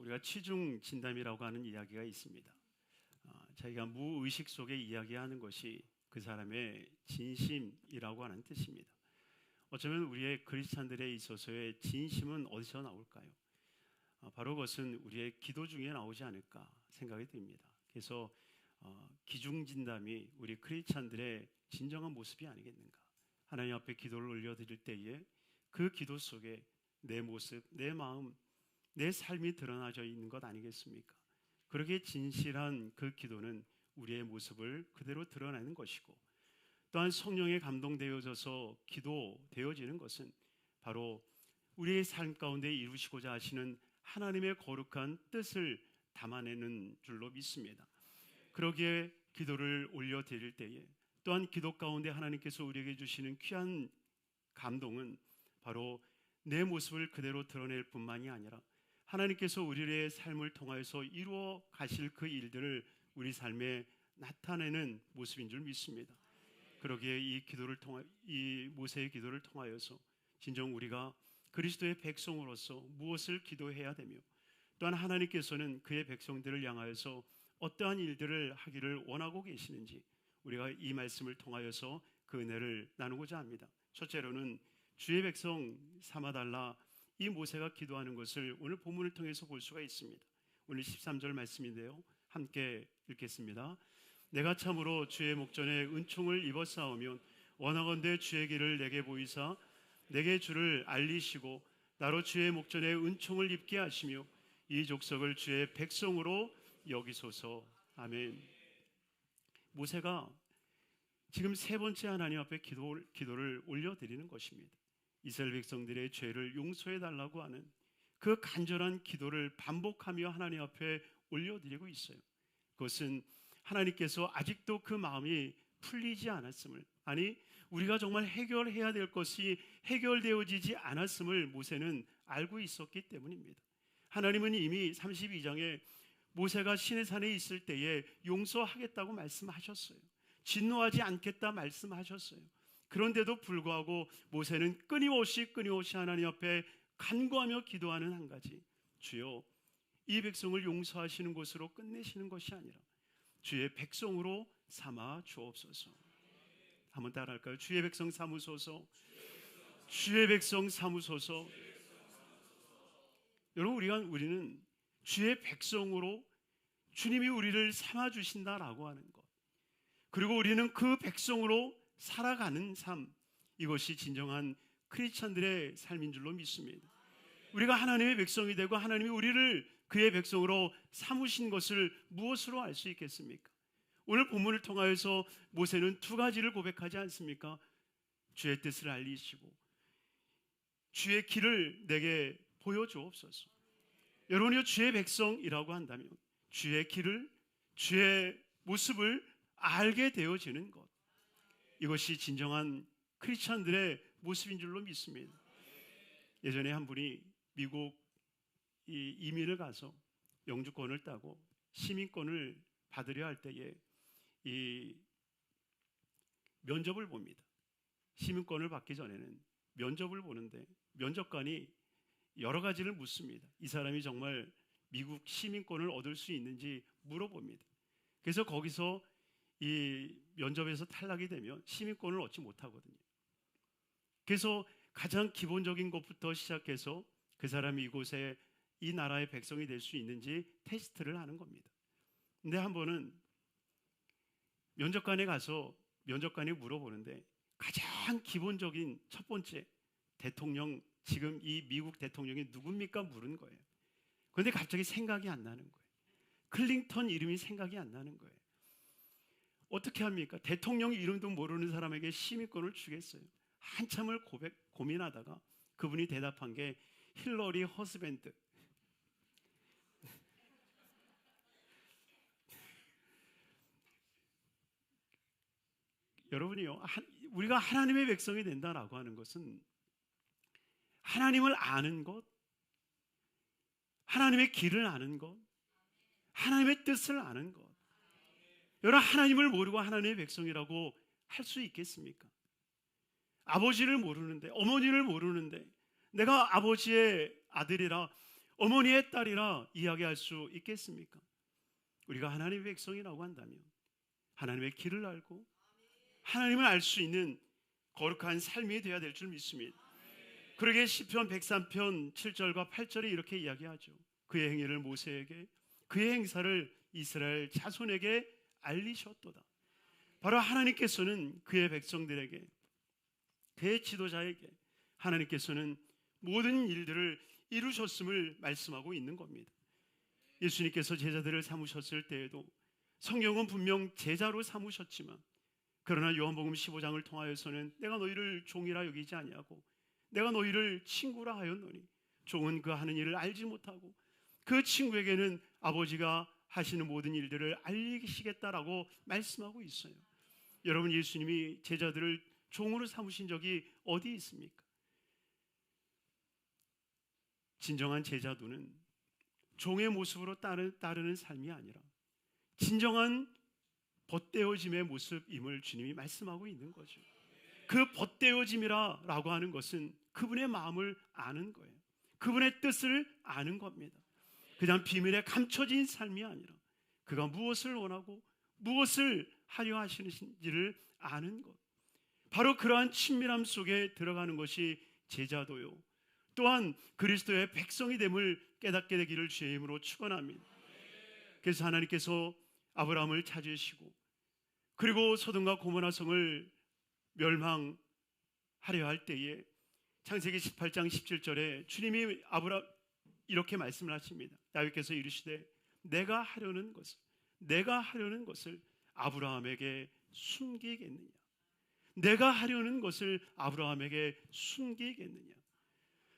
우리가 취중 진담이라고 하는 이야기가 있습니다. 어, 자기가 무의식 속에 이야기하는 것이 그 사람의 진심이라고 하는 뜻입니다. 어쩌면 우리의 크리스찬들에 있어서의 진심은 어디서 나올까요? 어, 바로 그것은 우리의 기도 중에 나오지 않을까 생각이 듭니다. 그래서 어, 기중 진담이 우리 크리스찬들의 진정한 모습이 아니겠는가? 하나님 앞에 기도를 올려드릴 때에 그 기도 속에 내 모습, 내 마음, 내 삶이 드러나져 있는 것 아니겠습니까? 그렇게 진실한 그 기도는 우리의 모습을 그대로 드러내는 것이고 또한 성령에 감동되어져서 기도되어지는 것은 바로 우리의 삶 가운데 이루시고자 하시는 하나님의 거룩한 뜻을 담아내는 줄로 믿습니다. 그러기에 기도를 올려 드릴 때에 또한 기도 가운데 하나님께서 우리에게 주시는 귀한 감동은 바로 내 모습을 그대로 드러낼 뿐만이 아니라 하나님께서 우리의 삶을 통하여서 이루어 가실 그 일들을 우리 삶에 나타내는 모습인 줄 믿습니다. 그러기에 이 기도를 통하 이 모세의 기도를 통하여서 진정 우리가 그리스도의 백성으로서 무엇을 기도해야 되며 또한 하나님께서는 그의 백성들을 향하여서 어떠한 일들을 하기를 원하고 계시는지 우리가 이 말씀을 통하여서 그 은혜를 나누고자 합니다. 첫째로는 주의 백성 삼아달라 이 모세가 기도하는 것을 오늘 본문을 통해서 볼 수가 있습니다. 오늘 13절 말씀인데요. 함께 읽겠습니다. 내가 참으로 주의 목전에 은총을 싸우면 원하건대 주의 길을 내게 보이사 내게 주를 알리시고 나로 주의 목전에 은총을 입게 하시며 이 족속을 주의 백성으로 여기소서. 아멘. 모세가 지금 세 번째 하나님 앞에 기도, 기도를 올려드리는 것입니다. 이스라엘 백성들의 죄를 용서해 달라고 하는 그 간절한 기도를 반복하며 하나님 앞에 올려드리고 있어요. 그것은 하나님께서 아직도 그 마음이 풀리지 않았음을 아니 우리가 정말 해결해야 될 것이 해결되어지지 않았음을 모세는 알고 있었기 때문입니다. 하나님은 이미 32장에 모세가 시내산에 있을 때에 용서하겠다고 말씀하셨어요. 진노하지 않겠다 말씀하셨어요. 그런데도 불구하고 모세는 끊임없이 끊임없이 하나님 앞에 간구하며 기도하는 한 가지 주여 이 백성을 용서하시는 것으로 끝내시는 것이 아니라 주의 백성으로 삼아 주옵소서. 한번 따라할까요? 주의 백성 삼으소서. 주의 백성 삼으소서. 여러분 우리가 우리는 주의 백성으로 주님이 우리를 삼아 주신다라고 하는 것. 그리고 우리는 그 백성으로 살아가는 삶 이것이 진정한 크리스천들의 삶인 줄로 믿습니다. 우리가 하나님의 백성이 되고 하나님이 우리를 그의 백성으로 삼으신 것을 무엇으로 알 수 있겠습니까? 오늘 본문을 통하여서 모세는 두 가지를 고백하지 않습니까? 주의 뜻을 알리시고 주의 길을 내게 보여주옵소서. 여러분이 주의 백성이라고 한다면 주의 길을 주의 모습을 알게 되어지는 것. 이것이 진정한 크리스천들의 모습인 줄로 믿습니다. 예전에 한 분이 미국 이민을 가서 영주권을 따고 시민권을 받으려 할 때에 이 면접을 봅니다. 시민권을 받기 전에는 면접을 보는데 면접관이 여러 가지를 묻습니다. 이 사람이 정말 미국 시민권을 얻을 수 있는지 물어봅니다. 그래서 거기서 이 면접에서 탈락이 되면 시민권을 얻지 못하거든요. 그래서 가장 기본적인 것부터 시작해서 그 사람이 이곳에 이 나라의 백성이 될 수 있는지 테스트를 하는 겁니다. 근데 한 번은 면접관에 가서 면접관이 물어보는데 가장 기본적인 첫 번째 대통령 지금 이 미국 대통령이 누굽니까 물은 거예요. 그런데 갑자기 생각이 안 나는 거예요. 클링턴 이름이 생각이 안 나는 거예요. 어떻게 합니까? 대통령 이름도 모르는 사람에게 시민권을 주겠어요. 한참을 고백, 고민하다가 그분이 대답한 게 힐러리 허스밴드. 여러분이요, 우리가 하나님의 백성이 된다라고 하는 것은 하나님을 아는 것, 하나님의 길을 아는 것, 하나님의 뜻을 아는 것. 여러분 하나님을 모르고 하나님의 백성이라고 할 수 있겠습니까? 아버지를 모르는데 어머니를 모르는데 내가 아버지의 아들이라 어머니의 딸이라 이야기할 수 있겠습니까? 우리가 하나님의 백성이라고 한다면 하나님의 길을 알고 하나님을 알 수 있는 거룩한 삶이 되어야 될 줄 믿습니다. 그러게 시편 103편 7절과 8절에 이렇게 이야기하죠. 그의 행위를 모세에게 그의 행사를 이스라엘 자손에게 알리셨도다. 바로 하나님께서는 그의 백성들에게 그의 지도자에게 하나님께서는 모든 일들을 이루셨음을 말씀하고 있는 겁니다. 예수님께서 제자들을 삼으셨을 때에도 성경은 분명 제자로 삼으셨지만 그러나 요한복음 15장을 통하여서는 내가 너희를 종이라 여기지 아니하고 내가 너희를 친구라 하였노니 종은 그 하는 일을 알지 못하고 그 친구에게는 아버지가 하시는 모든 일들을 알리시겠다라고 말씀하고 있어요. 여러분 예수님이 제자들을 종으로 삼으신 적이 어디 있습니까? 진정한 제자도는 종의 모습으로 따르 는 삶이 아니라 진정한 벗대어짐의 모습임을 주님이 말씀하고 있는 거죠. 그 벗대어짐이라고 하는 것은 그분의 마음을 아는 거예요. 그분의 뜻을 아는 겁니다. 그냥 비밀에 감춰진 삶이 아니라 그가 무엇을 원하고 무엇을 하려 하시는지를 아는 것. 바로 그러한 친밀함 속에 들어가는 것이 제자도요. 또한 그리스도의 백성이 됨을 깨닫게 되기를 주의 이름으로 축원합니다. 그래서 하나님께서 아브라함을 찾으시고 그리고 소돔과 고모라 성을 멸망하려 할 때에 창세기 18장 17절에 주님이 아브라 이렇게 말씀을 하십니다. 다윗께서 이르시되 내가 하려는 것을 내가 하려는 것을 아브라함에게 숨기겠느냐? 내가 하려는 것을 아브라함에게 숨기겠느냐?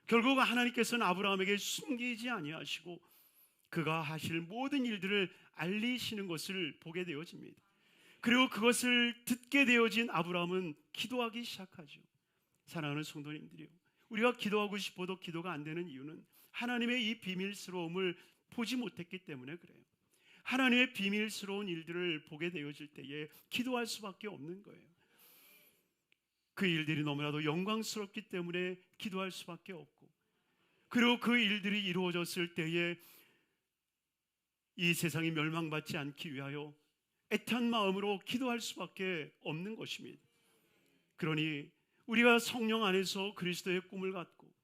결국 하나님께서는 아브라함에게 숨기지 아니하시고 그가 하실 모든 일들을 알리시는 것을 보게 되어집니다. 그리고 그것을 듣게 되어진 아브라함은 기도하기 시작하죠. 사랑하는 성도님들이요. 우리가 기도하고 싶어도 기도가 안 되는 이유는 하나님의 이 비밀스러움을 보지 못했기 때문에 그래요. 하나님의 비밀스러운 일들을 보게 되어질 때에 기도할 수밖에 없는 거예요. 그 일들이 너무나도 영광스럽기 때문에 기도할 수밖에 없고, 그리고 그 일들이 이루어졌을 때에 이 세상이 멸망받지 않기 위하여 애탄 마음으로 기도할 수밖에 없는 것입니다. 그러니 우리가 성령 안에서 그리스도의 꿈을 갖고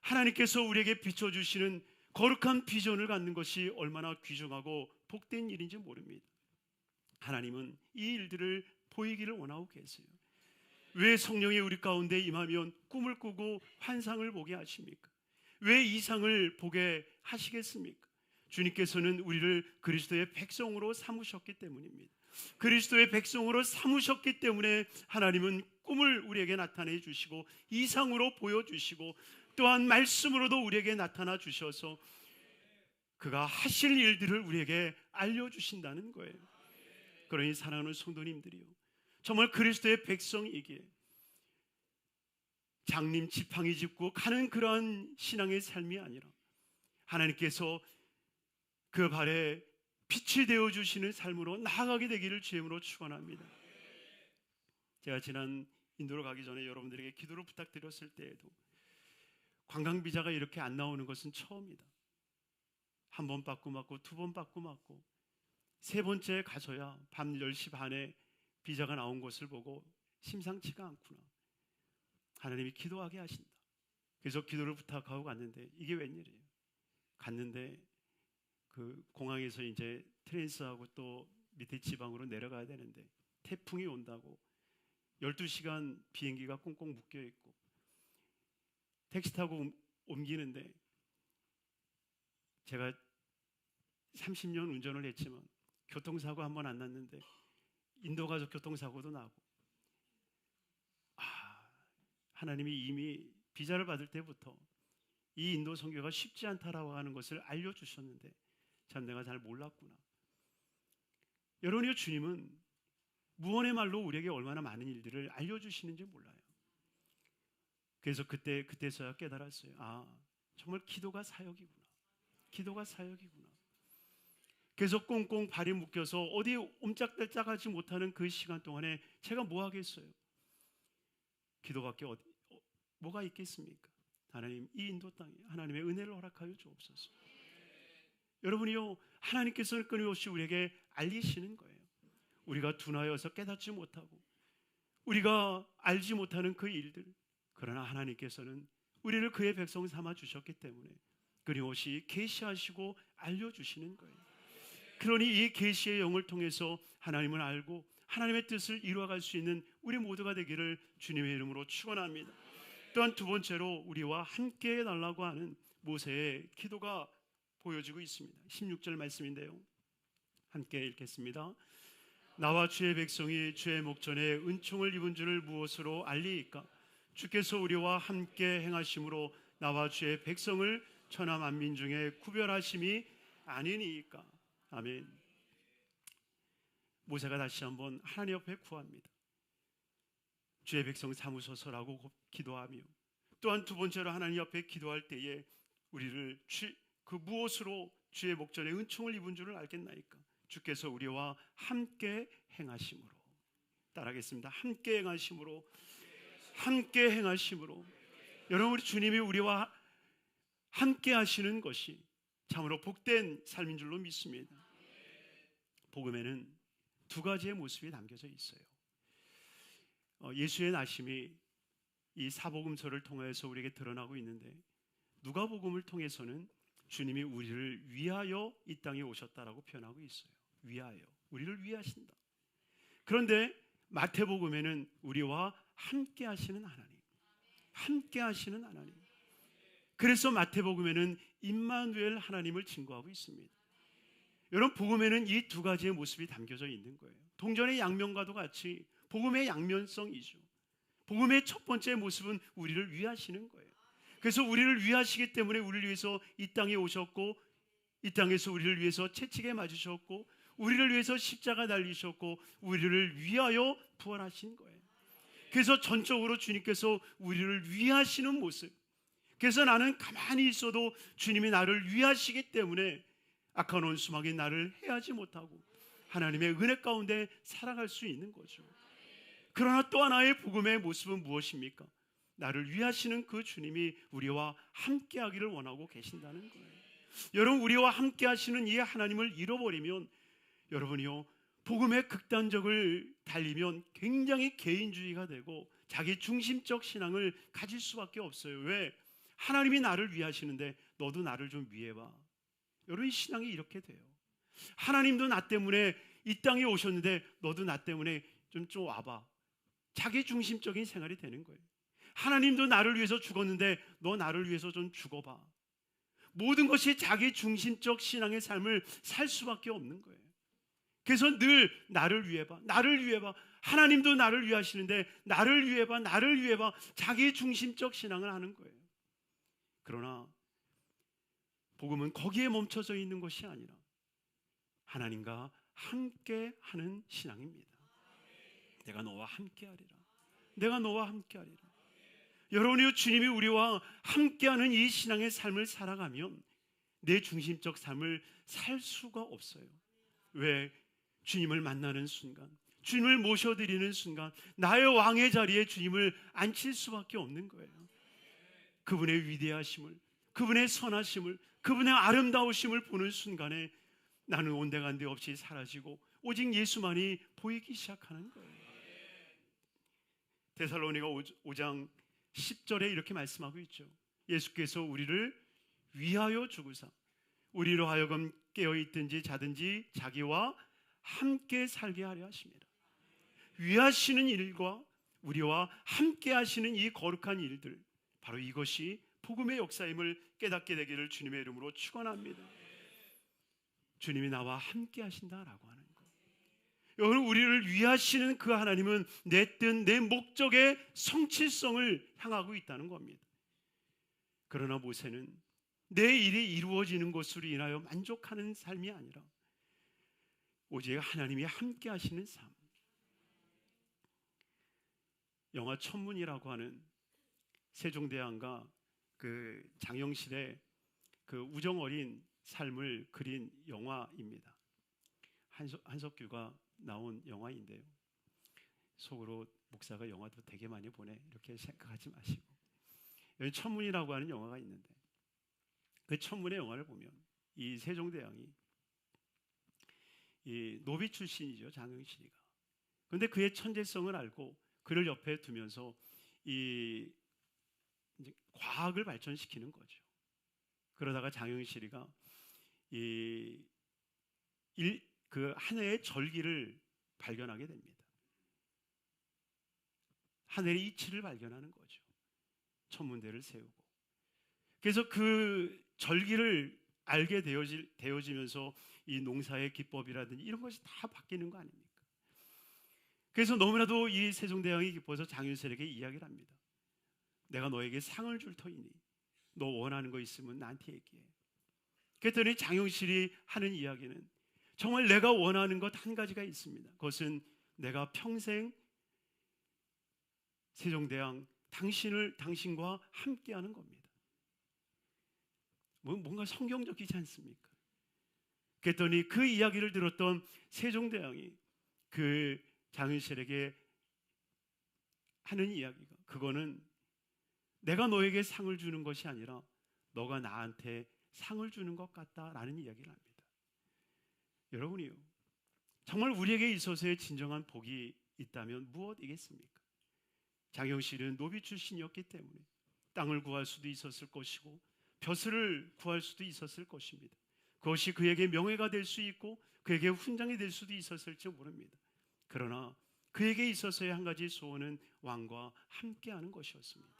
하나님께서 우리에게 비춰주시는 거룩한 비전을 갖는 것이 얼마나 귀중하고 복된 일인지 모릅니다. 하나님은 이 일들을 보이기를 원하고 계세요. 왜 성령이 우리 가운데 임하면 꿈을 꾸고 환상을 보게 하십니까? 왜 이상을 보게 하시겠습니까? 주님께서는 우리를 그리스도의 백성으로 삼으셨기 때문입니다. 그리스도의 백성으로 삼으셨기 때문에 하나님은 꿈을 우리에게 나타내 주시고 이상으로 보여 주시고 또한 말씀으로도 우리에게 나타나 주셔서 그가 하실 일들을 우리에게 알려 주신다는 거예요. 그러니 사랑하는 성도님들이요. 정말 그리스도의 백성이기에 장님 지팡이 짚고 가는 그러한 신앙의 삶이 아니라 하나님께서 그 발에 빛이 되어 주시는 삶으로 나아가게 되기를 주임으로 축원합니다. 제가 지난 인도로 가기 전에 여러분들에게 기도를 부탁드렸을 때에도 관광 비자가 이렇게 안 나오는 것은 처음이다. 한 번 받고 맞고 두 번 받고 맞고 세 번째 가서야 밤 10시 반에 비자가 나온 것을 보고 심상치가 않구나. 하나님이 기도하게 하신다. 그래서 기도를 부탁하고 갔는데 이게 웬일이에요? 갔는데 그 공항에서 이제 트랜스하고 또 밑에 지방으로 내려가야 되는데 태풍이 온다고 12시간 비행기가 꽁꽁 묶여 있고 택시 타고 옮기는데 제가 30년 운전을 했지만 교통사고 한 번 안 났는데 인도 가서 교통사고도 나고 아 하나님이 이미 비자를 받을 때부터 이 인도 선교가 쉽지 않다라고 하는 것을 알려 주셨는데 참 내가 잘 몰랐구나. 여러분이 주님은 무언의 말로 우리에게 얼마나 많은 일들을 알려 주시는지 몰라요. 그래서 그때 그때서야 깨달았어요. 아 정말 기도가 사역이구나. 기도가 사역이구나. 계속 꽁꽁 발이 묶여서 어디 옴짝달짝하지 못하는 그 시간 동안에 제가 뭐 하겠어요? 기도밖에 어디 어, 뭐가 있겠습니까? 하나님 이 인도 땅에 하나님의 은혜를 허락하여 주옵소서. 여러분이요 하나님께서는 끊임없이 우리에게 알리시는 거예요. 우리가 둔하여서 깨닫지 못하고 우리가 알지 못하는 그 일들 그러나 하나님께서는 우리를 그의 백성 삼아 주셨기 때문에 끊임없이 계시하시고 알려 주시는 거예요. 그러니 이 계시의 영을 통해서 하나님을 알고 하나님의 뜻을 이루어갈 수 있는 우리 모두가 되기를 주님의 이름으로 축원합니다. 또한 두 번째로 우리와 함께 해달라고 하는 모세의 기도가 보여지고 있습니다. 16절 말씀인데요. 함께 읽겠습니다. 나와 주의 백성이 주의 목전에 은총을 입은 줄을 무엇으로 알리이까? 주께서 우리와 함께 행하심으로 나와 주의 백성을 천하 만민 중에 구별하심이 아니니까. 아멘. 모세가 다시 한번 하나님 옆에 구합니다. 주의 백성 삼으소서라고 기도하며 또한 두 번째로 하나님 옆에 기도할 때에 우리를 주, 그 무엇으로 주의 목전에 은총을 입은 줄을 알겠나이까 주께서 우리와 함께 행하심으로 따라하겠습니다. 함께 행하심으로 함께 행하심으로 여러분 우리 주님이 우리와 함께 하시는 것이 참으로 복된 삶인 줄로 믿습니다. 복음에는 두 가지의 모습이 담겨져 있어요. 어, 예수의 나심이 이 사복음서를 통해서 우리에게 드러나고 있는데 누가복음을 통해서는 주님이 우리를 위하여 이 땅에 오셨다라고 표현하고 있어요. 위하여 우리를 위하신다. 그런데 마태복음에는 우리와 함께 하시는 하나님, 함께 하시는 하나님. 그래서 마태복음에는 임마누엘 하나님을 증거하고 있습니다. 여러분 복음에는 이 두 가지의 모습이 담겨져 있는 거예요. 동전의 양면과도 같이 복음의 양면성이죠. 복음의 첫 번째 모습은 우리를 위하시는 거예요. 그래서 우리를 위하시기 때문에 우리를 위해서 이 땅에 오셨고 이 땅에서 우리를 위해서 채찍에 맞으셨고 우리를 위해서 십자가 달리셨고 우리를 위하여 부활하신 거예요. 그래서 전적으로 주님께서 우리를 위하시는 모습. 그래서 나는 가만히 있어도 주님이 나를 위하시기 때문에 악한 원수막이 나를 해하지 못하고 하나님의 은혜 가운데 살아갈 수 있는 거죠. 그러나 또 하나의 복음의 모습은 무엇입니까? 나를 위하시는 그 주님이 우리와 함께 하기를 원하고 계신다는 거예요. 여러분 우리와 함께 하시는 이 하나님을 잃어버리면 여러분이요 복음의 극단적을 달리면 굉장히 개인주의가 되고 자기 중심적 신앙을 가질 수밖에 없어요. 왜? 하나님이 나를 위하시는데 너도 나를 좀 위해봐. 여러분 신앙이 이렇게 돼요. 하나님도 나 때문에 이 땅에 오셨는데 너도 나 때문에 좀 좀 와봐. 자기 중심적인 생활이 되는 거예요. 하나님도 나를 위해서 죽었는데 너 나를 위해서 좀 죽어봐. 모든 것이 자기 중심적 신앙의 삶을 살 수밖에 없는 거예요. 그래서 늘 나를 위해 봐. 나를 위해 봐. 하나님도 나를 위하시는데 나를 위해 봐. 나를 위해 봐. 자기 중심적 신앙을 하는 거예요. 그러나 복음은 거기에 멈춰져 있는 것이 아니라 하나님과 함께 하는 신앙입니다. 내가 너와 함께 하리라. 내가 너와 함께 하리라. 여러분이 주님이 우리와 함께하는 이 신앙의 삶을 살아가면 내 중심적 삶을 살 수가 없어요. 왜? 주님을 만나는 순간, 주님을 모셔드리는 순간, 나의 왕의 자리에 주님을 앉힐 수밖에 없는 거예요. 그분의 위대하심을, 그분의 선하심을, 그분의 아름다우심을 보는 순간에 나는 온데간데 없이 사라지고 오직 예수만이 보이기 시작하는 거예요. 데살로니가 5장 10절에 이렇게 말씀하고 있죠. 예수께서 우리를 위하여 죽으사 우리로 하여금 깨어 있든지 자든지 자기와 함께 살게 하려 하십니다. 위하시는 일과 우리와 함께 하시는 이 거룩한 일들 바로 이것이 복음의 역사임을 깨닫게 되기를 주님의 이름으로 축원합니다. 주님이 나와 함께 하신다라고 하는 것. 여러분 우리를 위하시는 그 하나님은 내 뜻, 내 목적의 성취성을 향하고 있다는 겁니다. 그러나 모세는 내 일이 이루어지는 것으로 인하여 만족하는 삶이 아니라 오직 하나님이 함께 하시는 삶. 영화 천문이라고 하는 세종대왕과 그 장영실의 그 우정 어린 삶을 그린 영화입니다. 한석, 한석규가 나온 영화인데요. 속으로 목사가 영화도 되게 많이 보내 이렇게 생각하지 마시고 여기 천문이라고 하는 영화가 있는데 그 천문의 영화를 보면 이 세종대왕이 이 노비 출신이죠 장영실이가. 그런데 그의 천재성을 알고 그를 옆에 두면서 이 과학을 발전시키는 거죠. 그러다가 장영실이가 이 일, 그 하늘의 절기를 발견하게 됩니다. 하늘의 이치를 발견하는 거죠. 천문대를 세우고. 그래서 그 절기를 알게 되어지, 되어지면서 이 농사의 기법이라든지 이런 것이 다 바뀌는 거 아닙니까? 그래서 너무나도 이 세종대왕이 기뻐서 장윤설에게 이야기를 합니다. 내가 너에게 상을 줄 터이니 너 원하는 거 있으면 나한테 얘기해. 그랬더니 장영실이 하는 이야기는 정말 내가 원하는 것 한 가지가 있습니다. 그것은 내가 평생 세종대왕 당신을 당신과 함께하는 겁니다. 뭐 뭔가 성경적이지 않습니까? 그랬더니 그 이야기를 들었던 세종대왕이 그 장윤실에게 하는 이야기가 그거는 내가 너에게 상을 주는 것이 아니라 너가 나한테 상을 주는 것 같다라는 이야기를 합니다. 여러분이요. 정말 우리에게 있어서의 진정한 복이 있다면 무엇이겠습니까? 장영실은 노비 출신이었기 때문에 땅을 구할 수도 있었을 것이고 벼슬을 구할 수도 있었을 것입니다. 그것이 그에게 명예가 될 수 있고 그에게 훈장이 될 수도 있었을지 모릅니다. 그러나 그에게 있어서의 한 가지 소원은 왕과 함께하는 것이었습니다.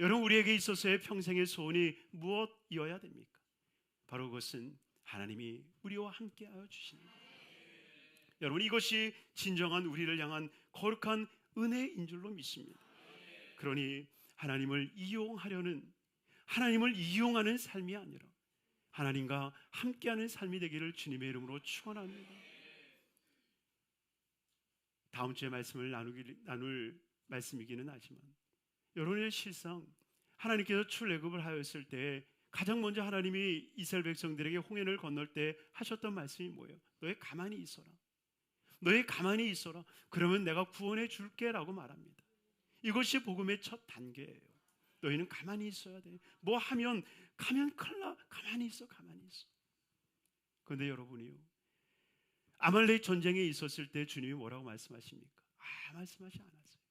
여러분 우리에게 있어서의 평생의 소원이 무엇이어야 됩니까? 바로 그것은 하나님이 우리와 함께하여 주시는 것. 여러분 이것이 진정한 우리를 향한 거룩한 은혜인 줄로 믿습니다. 그러니 하나님을 이용하려는 하나님을 이용하는 삶이 아니라 하나님과 함께하는 삶이 되기를 주님의 이름으로 축원합니다. 다음 주에 말씀을 나누기 나눌 말씀이기는 하지만 여러분의 실상 하나님께서 출애굽을 하였을 때 가장 먼저 하나님이 이스라엘 백성들에게 홍해를 건널 때 하셨던 말씀이 뭐예요? 너희 가만히 있어라. 너희 가만히 있어라. 그러면 내가 구원해 줄게라고 말합니다. 이것이 복음의 첫 단계예요. 너희는 가만히 있어야 돼. 뭐 하면 가면 큰일 나. 가만히 있어. 가만히 있어. 그런데 여러분이요. 아말렉 전쟁에 있었을 때 주님이 뭐라고 말씀하십니까? 아, 말씀하지 않았어요.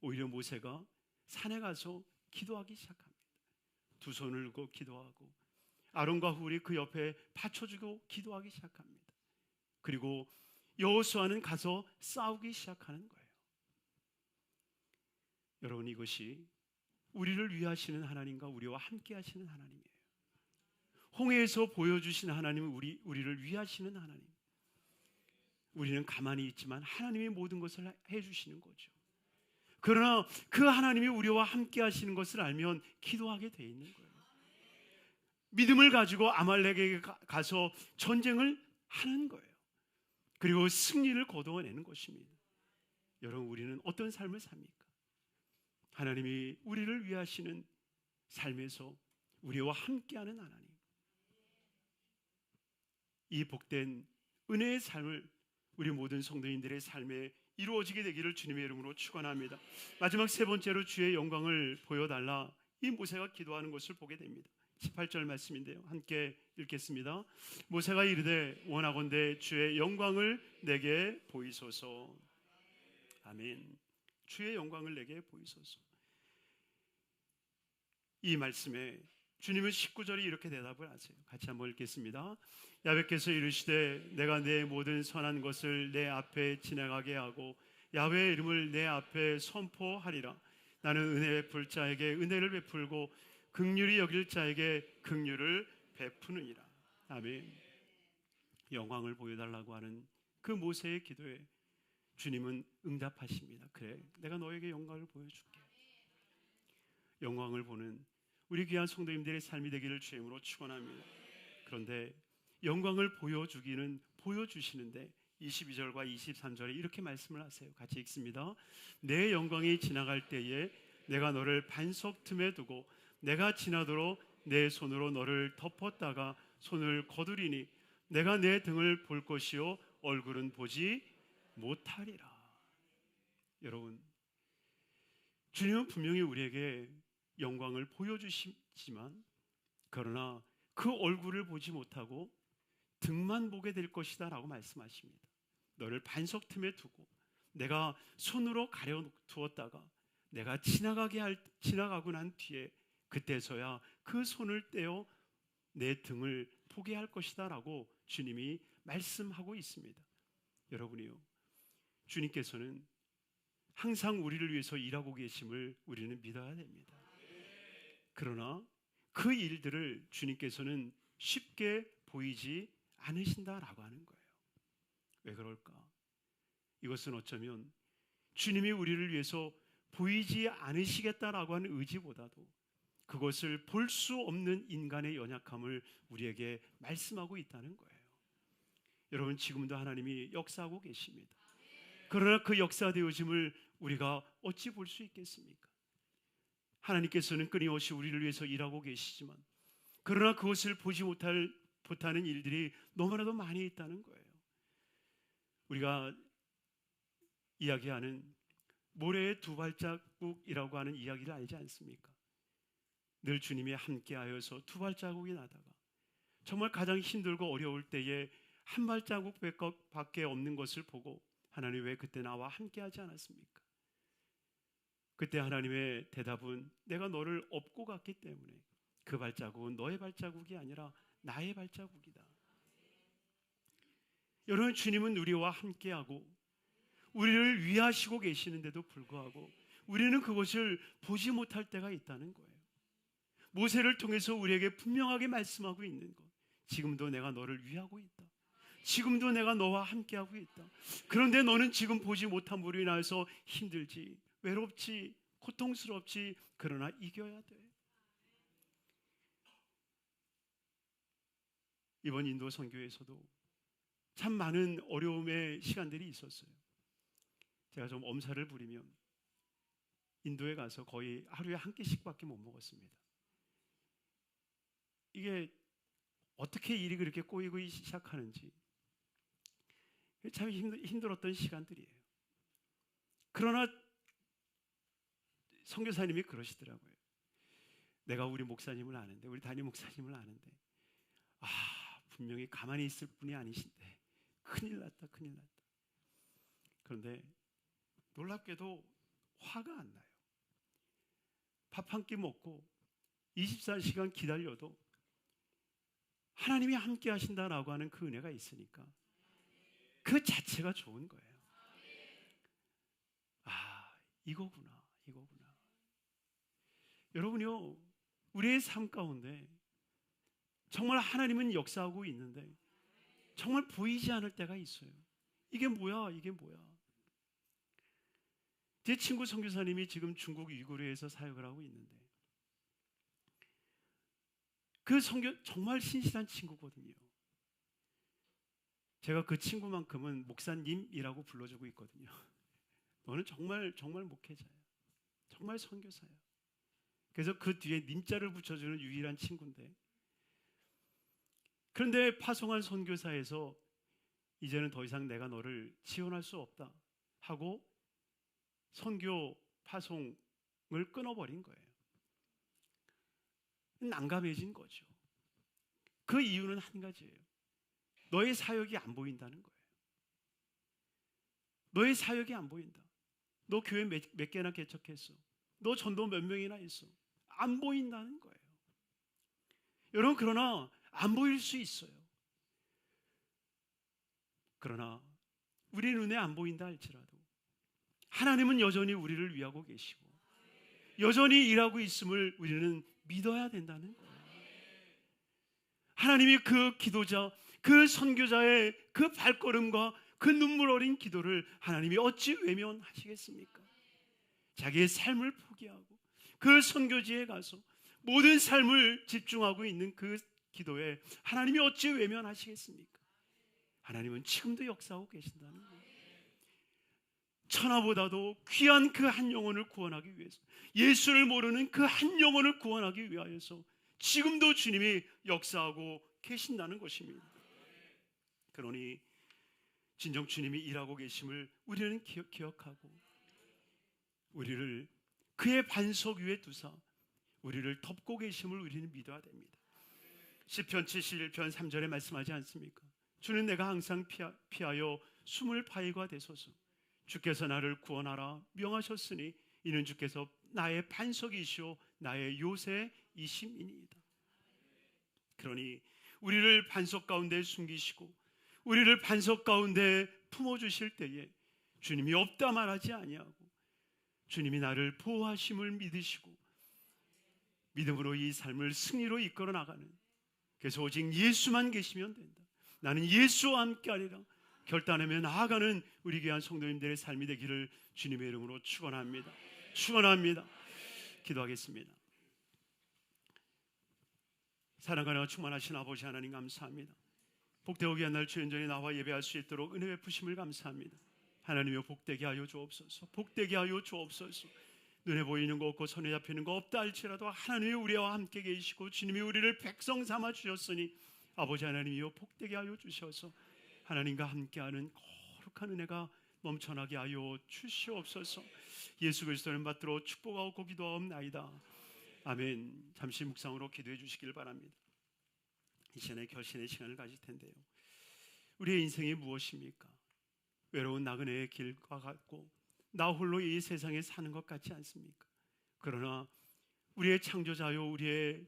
오히려 모세가 산에 가서 기도하기 시작합니다. 두 손을 들고 기도하고 아론과 훌이 그 옆에 받쳐주고 기도하기 시작합니다. 그리고 여호수아는 가서 싸우기 시작하는 거예요. 여러분 이것이 우리를 위하시는 하나님과 우리와 함께 하시는 하나님이에요. 홍해에서 보여주신 하나님은 우리 우리를 위하시는 하나님. 우리는 가만히 있지만 하나님이 모든 것을 해주시는 거죠. 그러나 그 하나님이 우리와 함께 하시는 것을 알면 기도하게 돼 있는 거예요. 믿음을 가지고 아말렉에게 가서 전쟁을 하는 거예요. 그리고 승리를 거두어내는 것입니다. 여러분 우리는 어떤 삶을 삽니까? 하나님이 우리를 위하시는 삶에서 우리와 함께하는 하나님. 이 복된 은혜의 삶을 우리 모든 성도인들의 삶에 이루어지게 되기를 주님의 이름으로 축원합니다. 마지막 세 번째로 주의 영광을 보여달라 이 모세가 기도하는 것을 보게 됩니다. 18절 말씀인데요. 함께 읽겠습니다. 모세가 이르되 원하건대 주의 영광을 내게 보이소서. 아멘. 주의 영광을 내게 보이소서. 이 말씀에 주님은 19절에 이렇게 대답을 하세요. 같이 한번 읽겠습니다. 야훼께서 이르시되 내가 내 모든 선한 것을 내 앞에 지나가게 하고 야훼의 이름을 내 앞에 선포하리라. 나는 은혜 베풀 자에게 은혜를 베풀고 극률이 여길 자에게 극률을 베푸느니라. 아멘. 영광을 보여달라고 하는 그 모세의 기도에 주님은 응답하십니다. 그래, 내가 너에게 영광을 보여줄게. 영광을 보는 우리 귀한 성도님들의 삶이 되기를 주임으로 축원합니다. 그런데 영광을 보여주기는 보여주시는데 22절과 23절에 이렇게 말씀을 하세요. 같이 읽습니다. 내 영광이 지나갈 때에 내가 너를 반석 틈에 두고 내가 지나도록 내 손으로 너를 덮었다가 손을 거두리니 내가 내 등을 볼 것이요 얼굴은 보지 못하리라. 여러분, 주님은 분명히 우리에게 영광을 보여주시지만 그러나 그 얼굴을 보지 못하고 등만 보게 될 것이다 라고 말씀하십니다. 너를 반석 틈에 두고 내가 손으로 가려 두었다가 내가 지나가게 할 지나가고 난 뒤에 그때서야 그 손을 떼어 내 등을 보게 할 것이다 라고 주님이 말씀하고 있습니다. 여러분이요. 주님께서는 항상 우리를 위해서 일하고 계심을 우리는 믿어야 됩니다. 그러나 그 일들을 주님께서는 쉽게 보이지 않으신다라고 하는 거예요. 왜 그럴까? 이것은 어쩌면 주님이 우리를 위해서 보이지 않으시겠다라고 하는 의지보다도 그것을 볼 수 없는 인간의 연약함을 우리에게 말씀하고 있다는 거예요. 여러분 지금도 하나님이 역사하고 계십니다. 그러나 그 역사되어짐을 우리가 어찌 볼 수 있겠습니까? 하나님께서는 끊임없이 우리를 위해서 일하고 계시지만 그러나 그것을 보지 못할 못하는 일들이 너무나도 많이 있다는 거예요. 우리가 이야기하는 모래의 두 발자국이라고 하는 이야기를 알지 않습니까? 늘 주님이 함께하여서 두 발자국이 나다가 정말 가장 힘들고 어려울 때에 한 발자국밖에 없는 것을 보고 하나님 왜 그때 나와 함께하지 않았습니까? 그때 하나님의 대답은 내가 너를 업고 갔기 때문에 그 발자국은 너의 발자국이 아니라 나의 발자국이다. 여러분 주님은 우리와 함께하고 우리를 위하시고 계시는데도 불구하고 우리는 그것을 보지 못할 때가 있다는 거예요. 모세를 통해서 우리에게 분명하게 말씀하고 있는 것. 지금도 내가 너를 위하고 있다. 지금도 내가 너와 함께하고 있다. 그런데 너는 지금 보지 못함으로 인하여서 힘들지, 외롭지, 고통스럽지, 그러나 이겨야 돼. 이번 인도 선교에서도 참 많은 어려움의 시간들이 있었어요. 제가 좀 엄살을 부리면 인도에 가서 거의 하루에 한 끼씩밖에 못 먹었습니다. 이게 어떻게 일이 그렇게 꼬이고 시작하는지 참 힘들었던 시간들이에요. 그러나 선교사님이 그러시더라고요. 내가 우리 목사님을 아는데, 우리 담임 목사님을 아는데, 아 분명히 가만히 있을 분이 아니신데 큰일 났다, 큰일 났다. 그런데 놀랍게도 화가 안 나요. 밥 한 끼 먹고 24시간 기다려도 하나님이 함께 하신다라고 하는 그 은혜가 있으니까 그 자체가 좋은 거예요. 아, 이거구나, 이거구나. 여러분요, 우리의 삶 가운데 정말 하나님은 역사하고 있는데 정말 보이지 않을 때가 있어요. 이게 뭐야? 이게 뭐야? 제 친구 선교사님이 지금 중국 위구르에서 사역을 하고 있는데 그 선교 정말 신실한 친구거든요. 제가 그 친구만큼은 목사님이라고 불러주고 있거든요. 너는 정말 정말 목회자야. 정말 선교사야. 그래서 그 뒤에 님자를 붙여주는 유일한 친구인데 그런데 파송한 선교사에서 이제는 더 이상 내가 너를 지원할 수 없다 하고 선교 파송을 끊어버린 거예요. 난감해진 거죠. 그 이유는 한 가지예요. 너의 사역이 안 보인다는 거예요. 너의 사역이 안 보인다. 너 교회 몇, 몇 개나 개척했어. 너 전도 몇 명이나 했어. 안 보인다는 거예요. 여러분, 그러나 안 보일 수 있어요. 그러나 우리 눈에 안 보인다 할지라도 하나님은 여전히 우리를 위하고 계시고 여전히 일하고 있음을 우리는 믿어야 된다는 거예요. 하나님이 그 기도자, 그 선교자의 그 발걸음과 그 눈물 어린 기도를 하나님이 어찌 외면하시겠습니까? 자기의 삶을 포기하고 그 선교지에 가서 모든 삶을 집중하고 있는 그 기도에 하나님이 어찌 외면하시겠습니까? 하나님은 지금도 역사하고 계신다는 거예요. 천하보다도 귀한 그 한 영혼을 구원하기 위해서 예수를 모르는 그 한 영혼을 구원하기 위하여서 지금도 주님이 역사하고 계신다는 것입니다. 그러니 진정 주님이 일하고 계심을 우리는 기억, 기억하고 우리를 그의 반석 위에 두사 우리를 덮고 계심을 우리는 믿어야 됩니다. 시편 71편 3절에 말씀하지 않습니까? 주는 내가 항상 피하, 피하 여 숨을 파이가 되소서. 주께서 나를 구원하라 명하셨으니 이는 주께서 나의 반석이시오 나의 요새이심이니이다. 그러니 우리를 반석 가운데 숨기시고 우리를 반석 가운데 품어 주실 때에 주님이 없다 말하지 아니하고 주님이 나를 보호하심을 믿으시고 믿음으로 이 삶을 승리로 이끌어 나가는 그래서 오직 예수만 계시면 된다. 나는 예수와 함께 하리라. 결단하며 나아가는 우리 귀한 성도님들의 삶이 되기를 주님의 이름으로 축원합니다. 축원합니다. 기도하겠습니다. 사랑하나 충만하신 아버지 하나님 감사합니다. 복되고 귀한 날 주연 전에 나와 예배할 수 있도록 은혜 베푸심을 감사합니다. 하나님여 복되게 하여 주옵소서. 복되게 하여 주옵소서. 눈에 보이는 거 없고 손에 잡히는 거 없다 할지라도 하나님이 우리와 함께 계시고 주님이 우리를 백성 삼아 주셨으니 아버지 하나님이여 복되게 하여 주셔서 하나님과 함께하는 거룩한 은혜가 넘쳐나게 하여 주시옵소서. 예수 그리스도를 받들어 축복하고 기도하옵나이다. 아멘. 잠시 묵상으로 기도해 주시길 바랍니다. 이 시간에 결신의 시간을 가질 텐데요. 우리의 인생이 무엇입니까? 외로운 나그네의 길과 같고 나 홀로 이 세상에 사는 것 같지 않습니까? 그러나 우리의 창조자요 우리의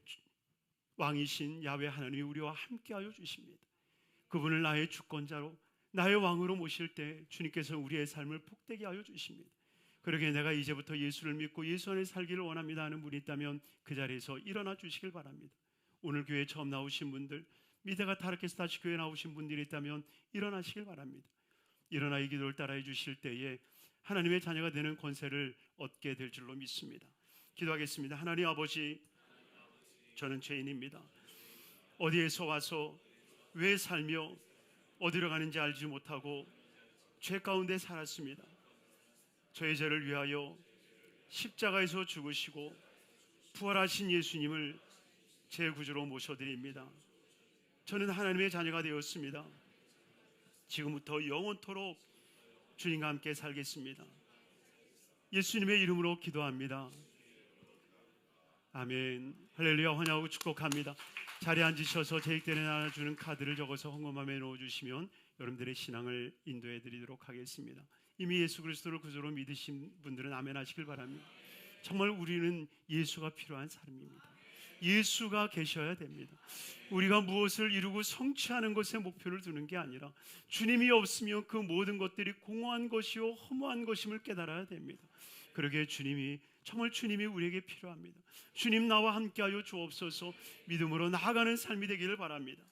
왕이신 야외 하나님이 우리와 함께하여 주십니다. 그분을 나의 주권자로 나의 왕으로 모실 때 주님께서 우리의 삶을 복되게 하여 주십니다. 그러게 내가 이제부터 예수를 믿고 예수 안에 살기를 원합니다 하는 분이 있다면 그 자리에서 일어나 주시길 바랍니다. 오늘 교회 처음 나오신 분들, 미대가 타락해서 다시 교회 나오신 분들이 있다면 일어나시길 바랍니다. 일어나 이 기도를 따라해 주실 때에 하나님의 자녀가 되는 권세를 얻게 될 줄로 믿습니다. 기도하겠습니다. 하나님 아버지, 저는 죄인입니다. 어디에서 와서 왜 살며 어디로 가는지 알지 못하고 죄 가운데 살았습니다. 저의 죄를 위하여 십자가에서 죽으시고 부활하신 예수님을 제 구주로 모셔드립니다. 저는 하나님의 자녀가 되었습니다. 지금부터 영원토록 주님과 함께 살겠습니다. 예수님의 이름으로 기도합니다. 아멘. 할렐루야 환영하고 축복합니다. 자리에 앉으셔서 제익대에 나눠주는 카드를 적어서 헌금함에 넣어주시면 여러분들의 신앙을 인도해 드리도록 하겠습니다. 이미 예수 그리스도를 구주로 믿으신 분들은 아멘 하시길 바랍니다. 정말 우리는 예수가 필요한 사람입니다. 예수가 계셔야 됩니다. 우리가 무엇을 이루고 성취하는 것에 목표를 두는 게 아니라 주님이 없으면 그 모든 것들이 공허한 것이요 허무한 것임을 깨달아야 됩니다. 그러기에 주님이 정말 주님이 우리에게 필요합니다. 주님 나와 함께하여 주옵소서 믿음으로 나아가는 삶이 되기를 바랍니다.